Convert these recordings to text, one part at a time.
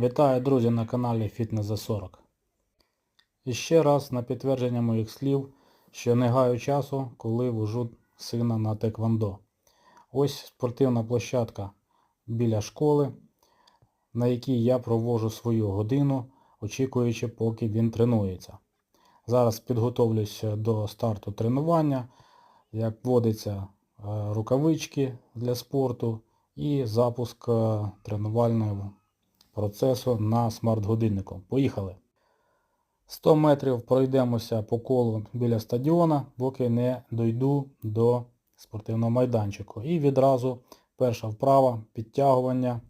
Вітаю, друзі, на каналі Фітнес за 40. І ще раз на підтвердження моїх слів, що не гаю часу, коли вожу сина на теквондо. Ось спортивна площадка біля школи, на якій я провожу свою годину, очікуючи, поки він тренується. Зараз підготовлюсь до старту тренування, як вводиться е, рукавички для спорту і запуск е, тренувального процесу на смарт-годиннику. Поїхали. 100 метрів пройдемося по колу біля стадіона, поки не дойду до спортивного майданчику. І відразу перша вправа, підтягування,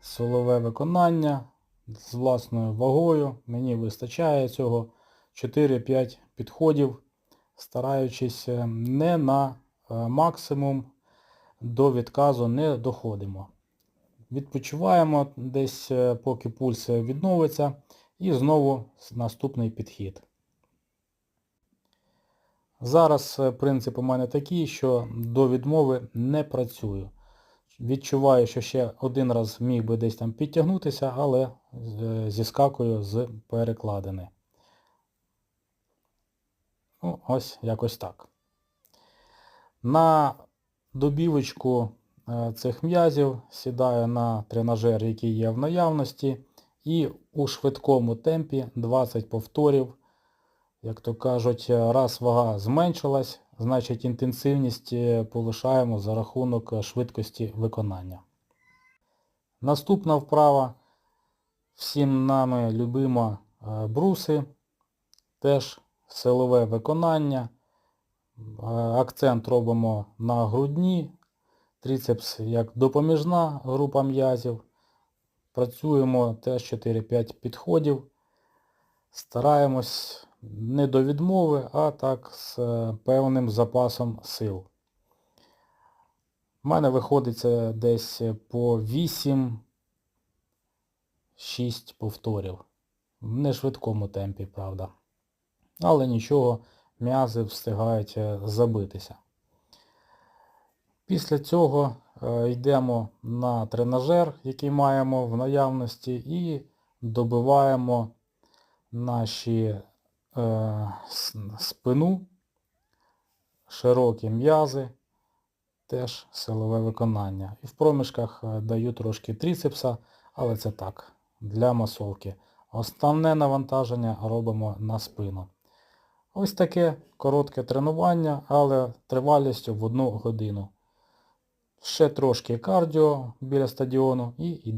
силове виконання з власною вагою. Мені вистачає цього 4-5 підходів, стараючись е, не на е, максимум до відказу не доходимо. Відпочиваємо десь е, поки пульс відновиться і знову наступний підхід. Зараз е, принцип у мене такий, що до відмови не працюю. Відчуваю, що ще один раз міг би десь там підтягнутися, але е, зіскакую з перекладини. Ну, ось якось так. На добівочку цих м'язів сідаю на тренажер, який є в наявності, і у швидкому темпі 20 повторів. Як то кажуть, раз вага зменшилась, значить інтенсивність е, повишаємо за рахунок е, швидкості виконання. Наступна вправа всім нами любима е, бруси, теж силове виконання. Е, Акцент робимо на грудні, трицепс як допоміжна група м'язів. Працюємо теж 4-5 підходів. Стараємось не до відмови, а так з е, певним запасом сил. У мене виходить десь по 8-6 повторів. В нешвидкому темпі, правда. Але нічого, м'язи встигають е, забитися. Після цього е, йдемо на тренажер, який маємо в наявності, і добиваємо наші е, спину, широкі м'язи, теж силове виконання. І в проміжках е, даю трошки трицепса, але це так, для масовки. Основне навантаження робимо на спину. Ось таке коротке тренування, але тривалістю в одну годину. Ще трошки кардіо біля стадіону і йдемо.